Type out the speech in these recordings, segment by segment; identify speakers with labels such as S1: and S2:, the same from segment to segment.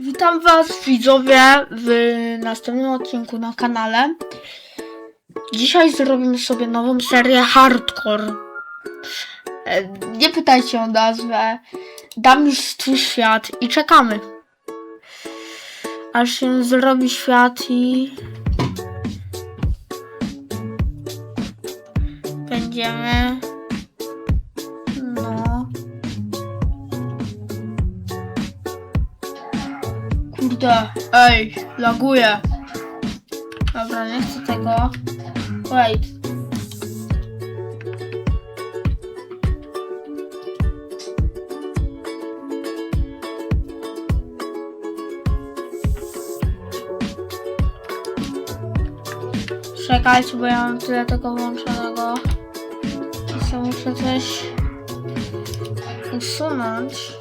S1: Witam Was widzowie w następnym odcinku na kanale. Dzisiaj zrobimy sobie nową serię Hardcore. E, Nie pytajcie o nazwę. Dam już swój świat i czekamy. Aż się zrobi świat i... Będziemy... Kurde, ej, laguje. Dobra, nie chcę tego. Wait. Czekajcie, bo ja mam tyle tego włączonego. Co muszę coś usunąć.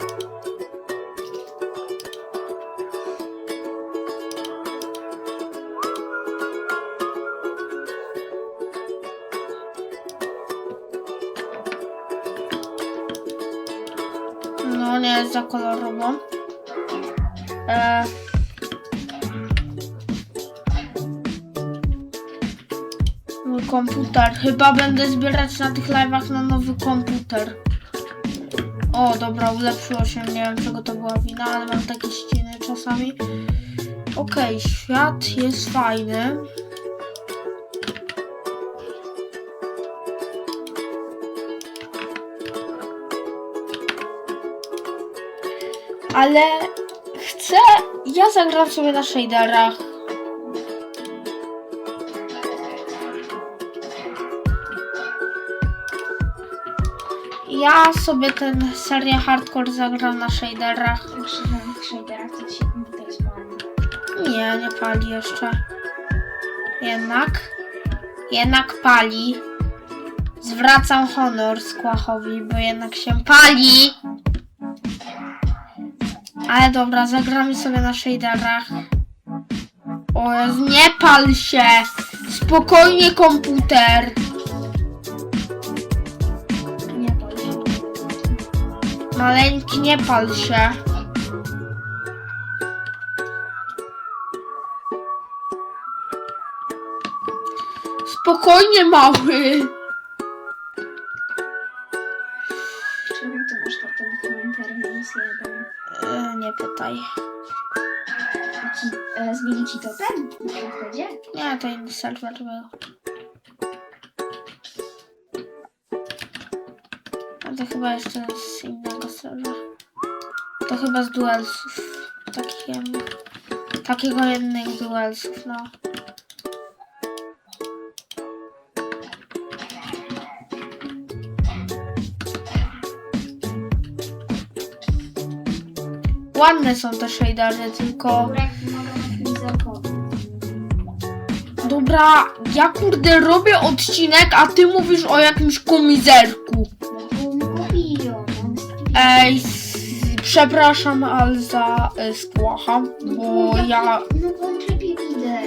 S1: Mój komputer. Chyba będę zbierać na tych live'ach na nowy komputer. O, dobra, ulepszyło się. Nie wiem, czego to była wina, ale mam takie ściny czasami. Okej, świat jest fajny. Ale chcę. Ja zagram sobie na shaderach. Ja sobie ten serię hardcore zagram na shaderach.
S2: To się.
S1: Nie, nie pali jeszcze. Jednak. Jednak pali. Zwracam honor Skłachowi, bo jednak się pali. Ale dobra, zagramy sobie na shaderach. O, nie pal się! Spokojnie komputer!
S2: Nie pali się.
S1: Maleńki, nie pal się. Spokojnie, mały. Pytaj.
S2: Ci, e, zmieni ci to ten?
S1: Nie, to inny serwer był. A to chyba jeszcze z innego serwera. To chyba z duelsów. Takiego, takiego jednego duelsów, no. Ładne są te shadery, tylko...
S2: Dobra,
S1: ja kurde robię odcinek, a ty mówisz o jakimś komizerku.
S2: No
S1: Ej, przepraszam, ale za y, skłacha, bo ja...
S2: No bo on lepiej widzę.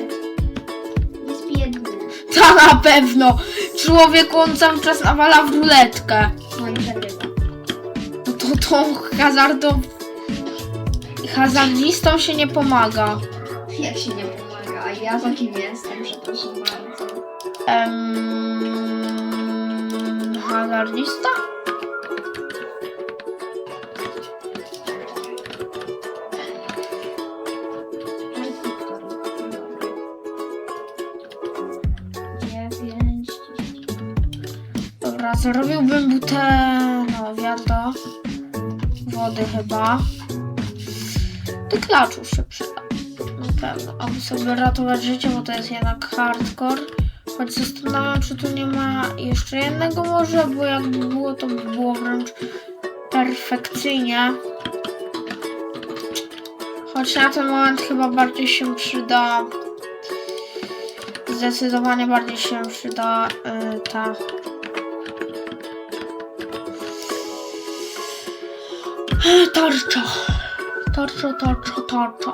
S2: Jest biedny.
S1: Ta na pewno! Człowieku, on cały czas nawala w ruletkę.
S2: No i przegrywa.
S1: No to tą hazardą... Hazardzistom się nie pomaga.
S2: Jak się nie pomaga? A ja za kim jestem? Przepraszam bardzo.
S1: Em, hazardzista?
S2: Dziewięć.
S1: Dobra, zrobiłbym butę... no wiadomo. Wody chyba. Tyklaczów się przyda. Na pewno. Aby sobie ratować życie, bo to jest jednak hardcore. Choć zastanawiam, czy tu nie ma jeszcze jednego może, bo jakby było, to by było wręcz perfekcyjnie. Choć na ten moment chyba bardziej się przyda... Zdecydowanie bardziej się przyda y, ta Tarcza. Tarcza, tarcza, tarcza.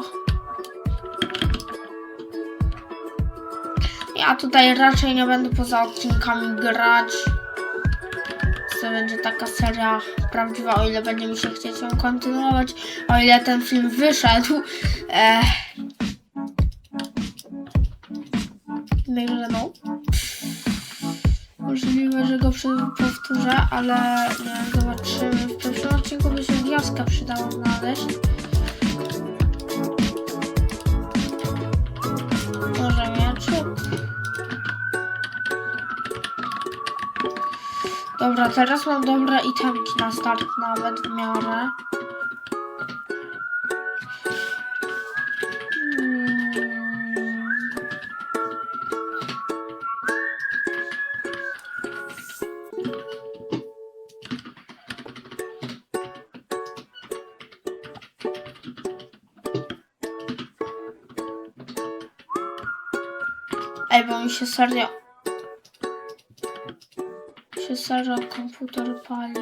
S1: Ja tutaj raczej nie będę poza odcinkami grać. to będzie taka seria prawdziwa, o ile będzie mi się chcieć ją kontynuować, o ile ten film wyszedł. E... Także no. Możliwe, że go powtórzę, ale nie zobaczymy. W pierwszym odcinku by się wioskę przydało znaleźć. Dobra, teraz mam dobre itemki na start nawet w miarę. Ej, bo mi się serio... się serio komputer pali.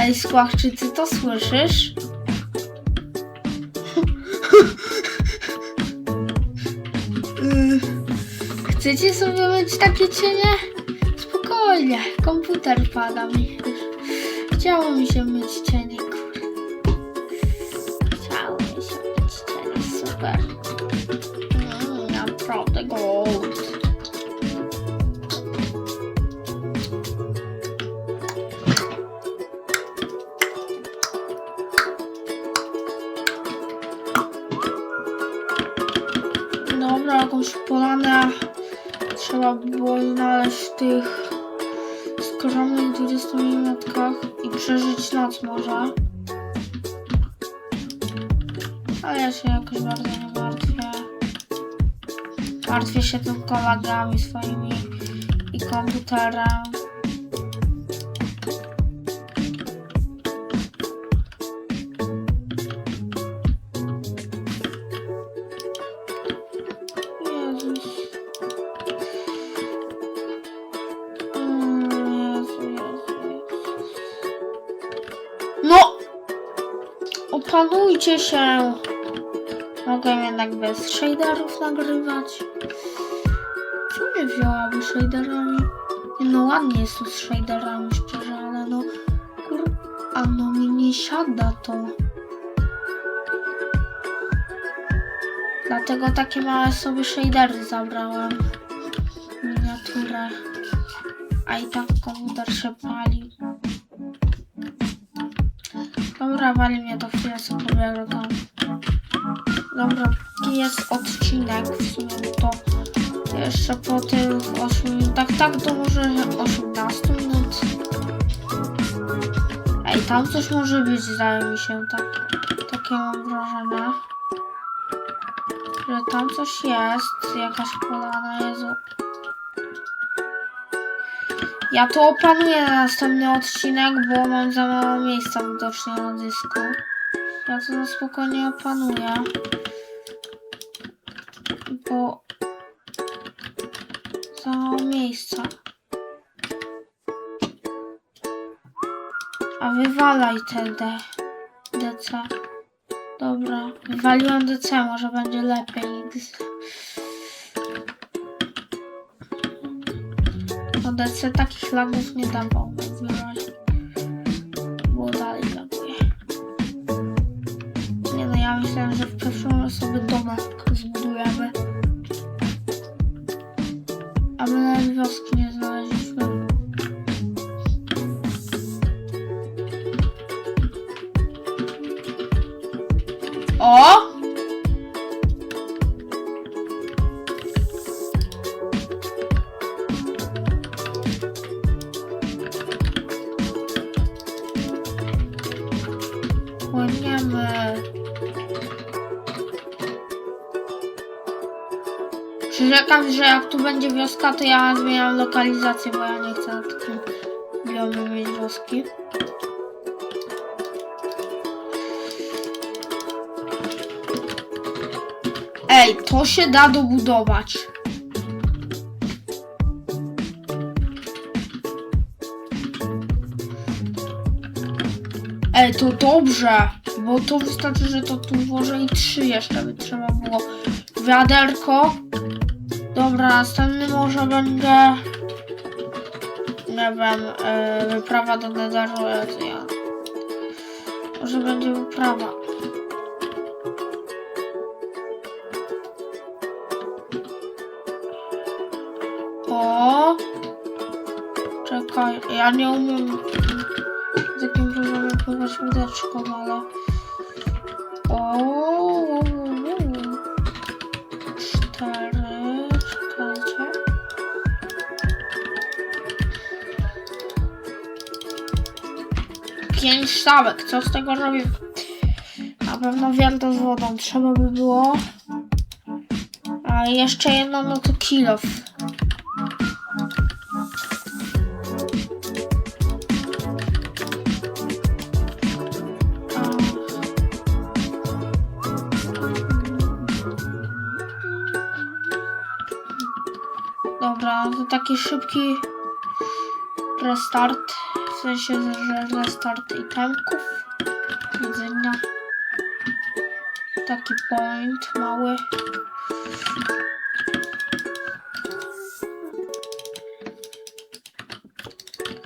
S1: Ej, Skłach, czy ty to słyszysz? Chcecie sobie mieć takie cienie? Spokojnie, komputer pada mi. Chciało mi się mieć cienie. Chciało mi się mieć cienie, super. Mm, naprawdę gold. Dobra, jakąś polanę trzeba było Ale ja się jakoś bardzo nie martwię. Martwię się tylko kolegami swoimi i komputerem. Mm. No! Opanujcie się! Jednak bez shaderów nagrywać. Co mnie wzięłaby shaderami? Nie, No ładnie jest tu z shaderami, szczerze, ale no... Kur... A no mi nie siada to. Dlatego takie małe sobie shadery zabrałem. Miniaturę. A i tak komputer się pali. Dobra, wali mnie to chwilę sobie pobiorę tam. Dobra, jest odcinek w sumie to jeszcze po tych 8 minutach, tak to może 18 minut. Ej, tam coś może być, zdaje mi się, tak, takie mam wrażenie. Że tam coś jest, jakaś polana, Jezu. Ja to opanuję na następny odcinek, bo mam za mało miejsca widocznie na dysku. Ja to na spokojnie opanuję. Bo za miejsca. A wywalaj te D. DC. Dobra, wywaliłem DC, może będzie lepiej. No DC takich lagów nie dawał. Było dalej laguje. Nie no, ja myślałem, że w pierwszą sobie domek zbudujemy. Przyrzekam, że jak tu będzie wioska, to ja zmieniam lokalizację, bo ja nie chcę takim biomie mieć wioski. Ej, to się da dobudować. Ale to dobrze, bo to wystarczy, że to tu włożę i trzy jeszcze by trzeba było. Wiaderko. Dobra, następny może będzie... Nie wiem, e, wyprawa do Netheru, ja... Może będzie wyprawa. O! Czekaj, ja nie umiem z jakim programem pływać łódeczką, ale... Pięć sztabek, co z tego robię? Na pewno wielto z wodą trzeba by było. A jeszcze jedno, no to kilof. Dobra, to taki szybki restart. W sensie, że restart itemków. Jedzenia. Taki point mały.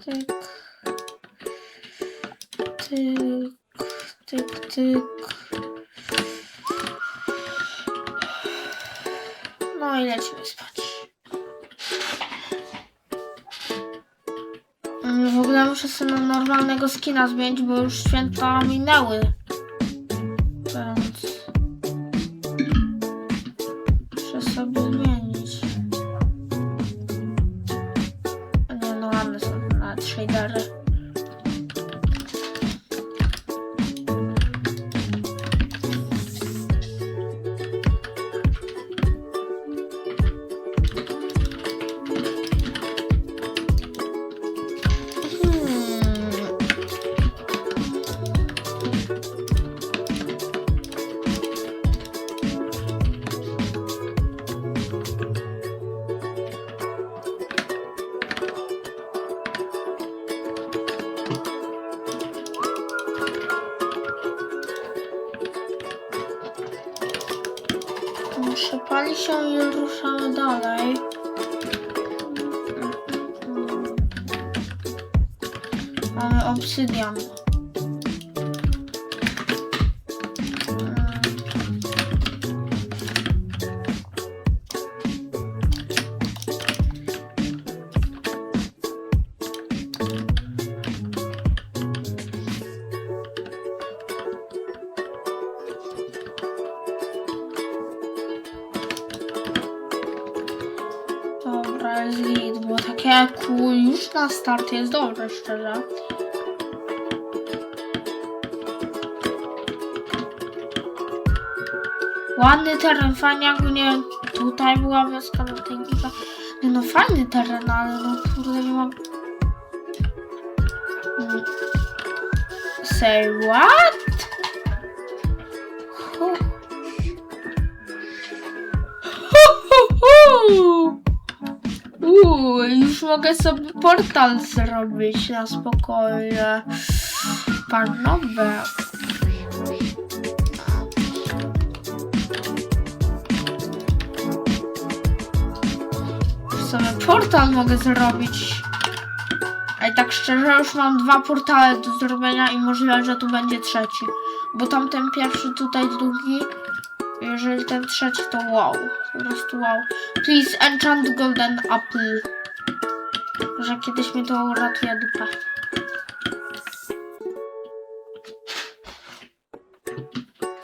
S1: Tyk. Tyk. Tyk, tyk. No i lecimy spać. Muszę sobie normalnego skina zmienić, bo już święta minęły. Mamy obsydian. Dobra, jest git, bo takie cool już na start jest dobre, szczerze. Ładny teren, fajnie jakby nie tutaj była wioska tej giga. Nie no fajny teren, ale no kurde nie mam... Say what? Uuu, już mogę sobie portal zrobić na spokojnie. Panowie. Portal mogę zrobić. A i tak szczerze już mam dwa portale do zrobienia i możliwe, że tu będzie trzeci. Bo tamten pierwszy tutaj drugi. Jeżeli ten trzeci to wow. Po prostu wow. Please enchant golden apple. Że kiedyś mnie to uratuje dupę.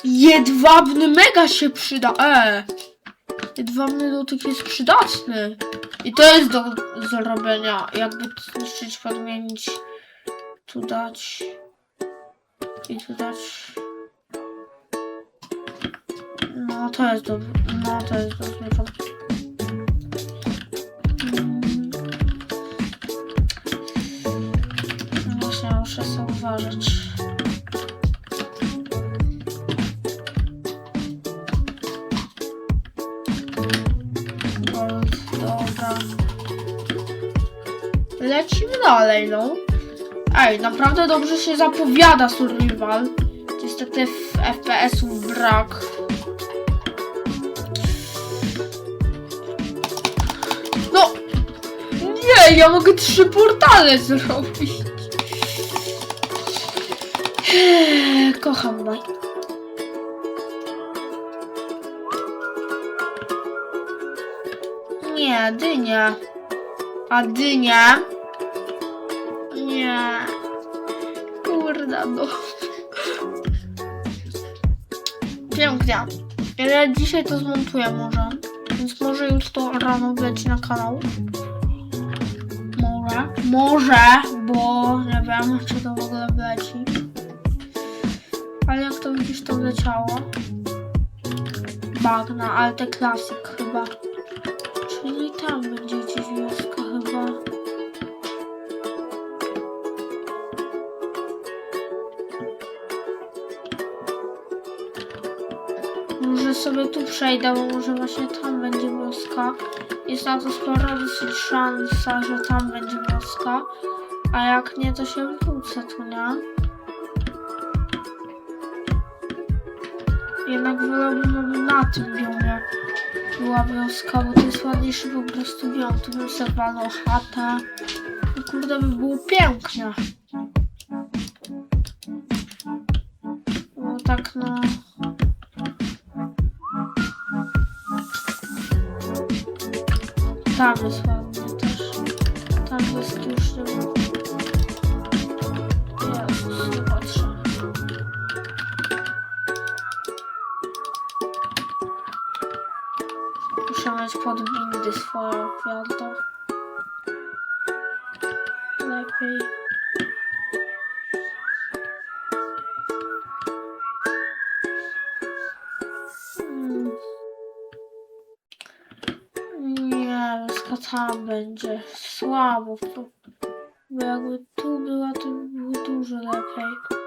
S1: Jedwabny mega się przyda. E. Jedwabny dotyk jest przydatny. I to jest do zrobienia. Jakby zniszczyć, podmienić. Tu dać. I tu dać. No to jest do... No to jest do zmierzenia. Mm. Właśnie muszę sobie uważać. Dalej, no. Ej, naprawdę dobrze się zapowiada survival. Niestety FPS-ów brak. No! Nie, ja mogę trzy portale zrobić. Kocham Maj. Nie, dynia. A dynia? No. Pięknie. Ale dzisiaj to zmontuję może. Więc może już to rano wleci na kanał. Może. Może, bo nie wiem, czy to w ogóle wleci. Ale jak to widzisz, to wleciało. Bagna, ale te klasik chyba. Czyli tam będzie przejdę, bo może właśnie tam będzie wioska. Jest na to spora dosyć szansa, że tam będzie wioska. A jak nie, to się wrócę tu, nie? Jednak wolałbym, aby na tym biomie była wioska, bo to jest ładniejszy po prostu biom. Tu bym sobie chatę. I kurde, by było pięknie. Bo tak no... Tam jest ładnie też. Tam jest już ma. Jezus, nie. Muszę mieć podbindy swoje gwiazdo. Lepiej. Wioska tam będzie. Słabo. Bo bo jakby tu była, to by było dużo lepiej.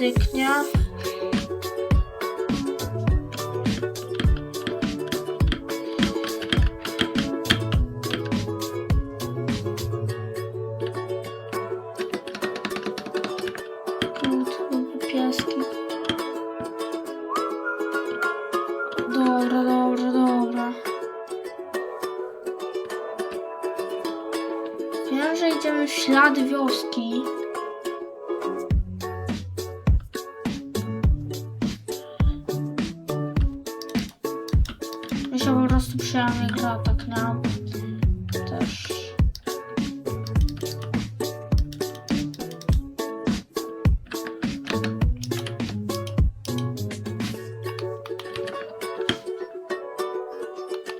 S1: Razie prostu przyjemnie gra, tak na też.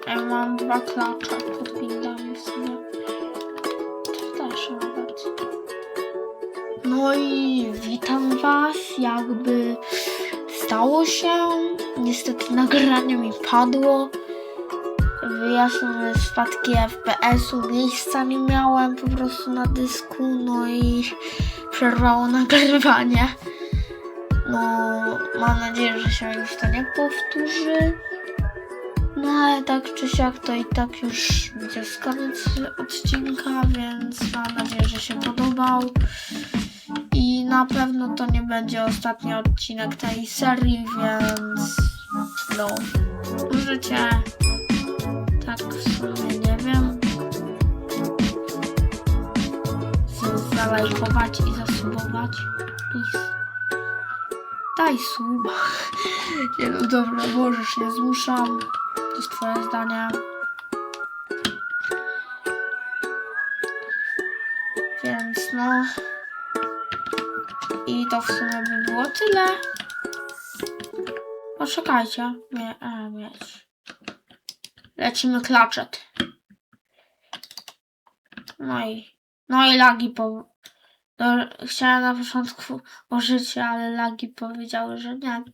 S1: Ja mam dwa klacze pod bindami w. To też nawet. No i witam was, jakby stało się. Niestety nagranie mi padło. Wyjaśnione spadki FPS-u, miejsca nie miałem po prostu na dysku, no i przerwało nagrywanie. No, mam nadzieję, że się już to nie powtórzy. No ale tak czy siak to i tak już będzie koniec odcinka, więc mam nadzieję, że się podobał. I na pewno to nie będzie ostatni odcinek tej serii, więc no możecie tak w sumie nie wiem z- zalajkować i zasubować. Please. Daj suba. Nie no dobra, możesz, nie zmuszam. To jest twoje zdanie. Więc no. I to w sumie by było tyle. Poczekajcie. Nie, a, mieć. Lecimy klaczet. No i, no i lagi po... No, chciałem na początku użyć, ale lagi powiedziały, że nie.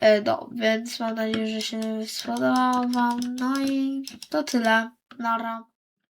S1: E, No, więc mam nadzieję, że się spodobał wam. No i to tyle. Nara.